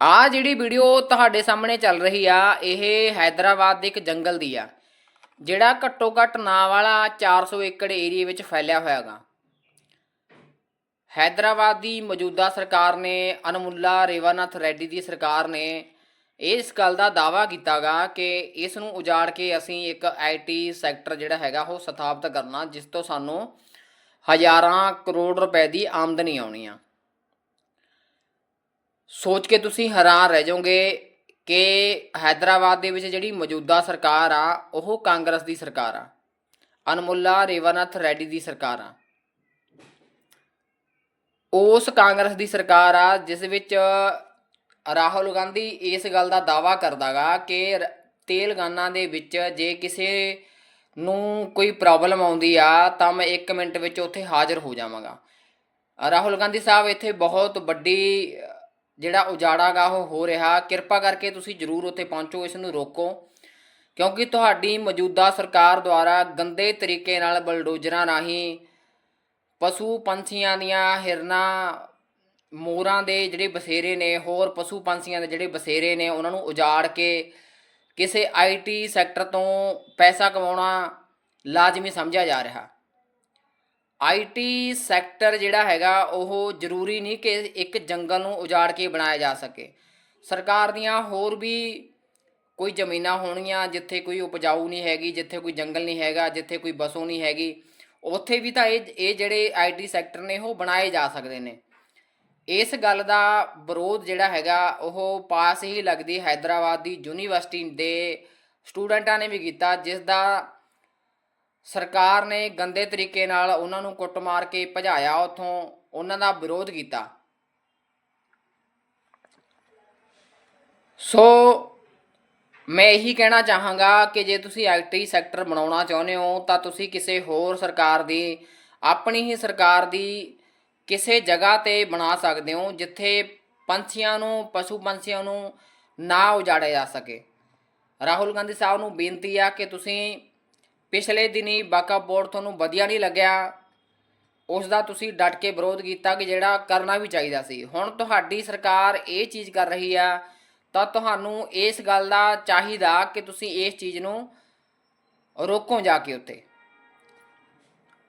ਆ ਜਿਹੜੀ ਵੀਡੀਓ ਤੁਹਾਡੇ ਸਾਹਮਣੇ ਚੱਲ ਰਹੀ ਆ, ਇਹ ਹైదరాబాద్ ਦੇ ਇੱਕ ਜੰਗਲ ਦੀ ਆ। ਜਿਹੜਾ ਘੱਟੋ ਘੱਟ ਨਾਂ ਵਾਲਾ 400 ਏਕੜ ਏਰੀਆ ਵਿੱਚ ਫੈਲਿਆ ਹੋਇਆ ਹੋਇਆਗਾ। ਹైదరాబాద్ ਦੀ ਮੌਜੂਦਾ ਸਰਕਾਰ ਨੇ, ਅਨਮੁੱਲਾ ਰੇਵਾਨਾਥ ਰੈੱਡੀ ਦੀ ਸਰਕਾਰ ਨੇ ਇਸ ਗੱਲ ਦਾ ਦਾਵਾ ਕੀਤਾਗਾ ਕਿ ਇਸ ਨੂੰ ਉਜਾੜ ਕੇ ਅਸੀਂ ਇੱਕ ਆਈਟੀ ਸੈਕਟਰ ਜਿਹੜਾ ਹੈਗਾ, ਉਹ ਸਥਾਪਿਤ ਕਰਨਾ, ਜਿਸ ਤੋਂ ਸਾਨੂੰ ਹਜ਼ਾਰਾਂ ਕਰੋੜ ਰੁਪਏ ਦੀ ਆਮਦਨੀ ਆਉਣੀ ਆ। ਸੋਚ ਕੇ ਤੁਸੀਂ ਹੈਰਾਨ ਰਹਿ ਜਾਓਗੇ ਕਿ ਹైదరాబాద్ ਦੇ ਵਿੱਚ ਜਿਹੜੀ ਮੌਜੂਦਾ ਸਰਕਾਰ ਆ, ਉਹ ਕਾਂਗਰਸ ਦੀ ਸਰਕਾਰ ਆ। ਅਨਮੁੱਲਾ ਰੇਵਾਨਾਥ ਰੈਡੀ ਦੀ ਸਰਕਾਰ ਆ। ਉਸ ਕਾਂਗਰਸ ਦੀ ਸਰਕਾਰ ਆ, ਜਿਸ ਵਿੱਚ ਰਾਹੁਲ ਗਾਂਧੀ ਇਸ ਗੱਲ ਦਾ ਦਾਵਾ ਕਰਦਾਗਾ ਕਿ ਤੇਲਗਾਨਾ ਦੇ ਵਿੱਚ ਜੇ ਕਿਸੇ ਨੂੰ ਕੋਈ ਪ੍ਰੋਬਲਮ ਆਉਂਦੀ ਆ, ਤਾਂ ਮੈਂ 1 ਮਿੰਟ ਵਿੱਚ ਉੱਥੇ ਹਾਜ਼ਰ ਹੋ ਜਾਵਾਂਗਾ। ਰਾਹੁਲ ਗਾਂਧੀ ਸਾਹਿਬ ਇੱਥੇ ਬਹੁਤ ਵੱਡੀ ਜਿਹੜਾ ਉਜਾੜਾ ਗਾ ਉਹ ਹੋ ਰਿਹਾ, ਕਿਰਪਾ ਕਰਕੇ ਤੁਸੀਂ ਜਰੂਰ ਉੱਥੇ ਪਹੁੰਚੋ, ਇਸ ਨੂੰ ਰੋਕੋ। ਕਿਉਂਕਿ ਤੁਹਾਡੀ ਮੌਜੂਦਾ ਸਰਕਾਰ ਦੁਆਰਾ ਗੰਦੇ ਤਰੀਕੇ ਨਾਲ ਬਲਡੋਜ਼ਰਾਂ ਰਾਹੀਂ ਪਸ਼ੂ ਪੰਛੀਆਂ ਦੀਆਂ ਹਿਰਨਾਂ, ਮੋਰਾਂ ਦੇ ਜਿਹੜੇ ਬਸੇਰੇ ਨੇ, ਹੋਰ ਪਸ਼ੂ ਪੰਛੀਆਂ ਦੇ ਜਿਹੜੇ ਬਸੇਰੇ ਨੇ, ਉਹਨਾਂ ਨੂੰ ਉਜਾੜ ਕੇ ਕਿਸੇ ਆਈਟੀ ਸੈਕਟਰ ਤੋਂ ਪੈਸਾ ਕਮਾਉਣਾ ਲਾਜ਼ਮੀ ਸਮਝਿਆ ਜਾ ਰਿਹਾ। ਆਈਟੀ ਸੈਕਟਰ ਜਿਹੜਾ ਹੈਗਾ, ਉਹ ਜ਼ਰੂਰੀ ਨਹੀਂ ਕਿ ਇੱਕ ਜੰਗਲ ਨੂੰ ਉਜਾੜ ਕੇ ਬਣਾਇਆ ਜਾ ਸਕੇ। ਸਰਕਾਰ ਦੀਆਂ ਹੋਰ ਵੀ ਕੋਈ ਜ਼ਮੀਨਾਂ ਹੋਣੀਆਂ ਜਿੱਥੇ ਕੋਈ ਉਪਜਾਊ ਨਹੀਂ ਹੈਗੀ, ਜਿੱਥੇ ਕੋਈ ਜੰਗਲ ਨਹੀਂ ਹੈਗਾ, ਜਿੱਥੇ ਕੋਈ ਬਸੋਂ ਨਹੀਂ ਹੈਗੀ, ਉੱਥੇ ਵੀ ਤਾਂ ਇਹ ਇਹ ਜਿਹੜੇ ਆਈਟੀ ਸੈਕਟਰ ਨੇ, ਉਹ ਬਣਾਏ ਜਾ ਸਕਦੇ ਨੇ। ਇਸ ਗੱਲ ਦਾ ਵਿਰੋਧ ਜਿਹੜਾ ਹੈਗਾ, ਉਹ ਪਾਸ ਹੀ ਲੱਗਦੀ ਹੈਦਰਾਬਾਦ ਦੀ ਯੂਨੀਵਰਸਿਟੀ ਦੇ ਸਟੂਡੈਂਟਾਂ ਨੇ ਵੀ ਕੀਤਾ, ਜਿਸ ਦਾ ਸਰਕਾਰ ਨੇ ਗੰਦੇ ਤਰੀਕੇ ਨਾਲ ਉਹਨਾਂ ਨੂੰ ਕੁੱਟਮਾਰ ਕੇ ਭਜਾਇਆ, ਉੱਥੋਂ ਉਹਨਾਂ ਦਾ ਵਿਰੋਧ ਕੀਤਾ। ਸੋ ਮੈਂ ਇਹੀ ਕਹਿਣਾ ਚਾਹਾਂਗਾ ਕਿ ਜੇ ਤੁਸੀਂ ਆਈਟੀ ਸੈਕਟਰ ਬਣਾਉਣਾ ਚਾਹੁੰਦੇ ਹੋ, ਤਾਂ ਤੁਸੀਂ ਕਿਸੇ ਹੋਰ ਸਰਕਾਰ ਦੀ, ਆਪਣੀ ਹੀ ਸਰਕਾਰ ਦੀ ਕਿਸੇ ਜਗ੍ਹਾ ਤੇ ਬਣਾ ਸਕਦੇ ਹੋ, ਜਿੱਥੇ ਪੰਛੀਆਂ ਨੂੰ, ਪਸ਼ੂ ਪੰਛੀਆਂ ਨੂੰ ਨਾ ਉਜਾੜਿਆ ਜਾ ਸਕੇ। ਰਾਹੁਲ ਗਾਂਧੀ ਸਾਹਿਬ ਨੂੰ ਬੇਨਤੀ ਆ ਕਿ ਤੁਸੀਂ ਪਿਛਲੇ ਦਿਨੀ ਵਾਕਫ ਬੋਰਡ ਤੁਹਾਨੂੰ ਵਧੀਆ ਨਹੀਂ ਲੱਗਿਆ। ਉਸ ਦਾ ਤੁਸੀਂ ਡਟ ਕੇ ਵਿਰੋਧ ਕੀਤਾ ਕਿ ਜਿਹੜਾ ਕਰਨਾ ਵੀ ਚਾਹੀਦਾ ਸੀ। ਹੁਣ ਤੁਹਾਡੀ ਸਰਕਾਰ ਇਹ ਚੀਜ਼ ਕਰ ਰਹੀ ਆ, ਤਾਂ ਤੁਹਾਨੂੰ ਇਸ ਗੱਲ ਦਾ ਚਾਹੀਦਾ ਕਿ ਤੁਸੀਂ ਇਸ ਚੀਜ਼ ਨੂੰ ਰੋਕੋ ਜਾ ਕੇ ਉੱਤੇ।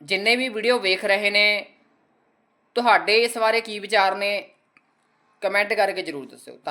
ਜਿੰਨੇ ਵੀ ਵੀਡੀਓ ਵੇਖ ਰਹੇ ਨੇ, ਤੁਹਾਡੇ ਇਸ ਬਾਰੇ ਕੀ ਵਿਚਾਰ ਨੇ, ਕਮੈਂਟ ਕਰਕੇ ਜਰੂਰ ਦੱਸਿਓ। ਧੰਨ-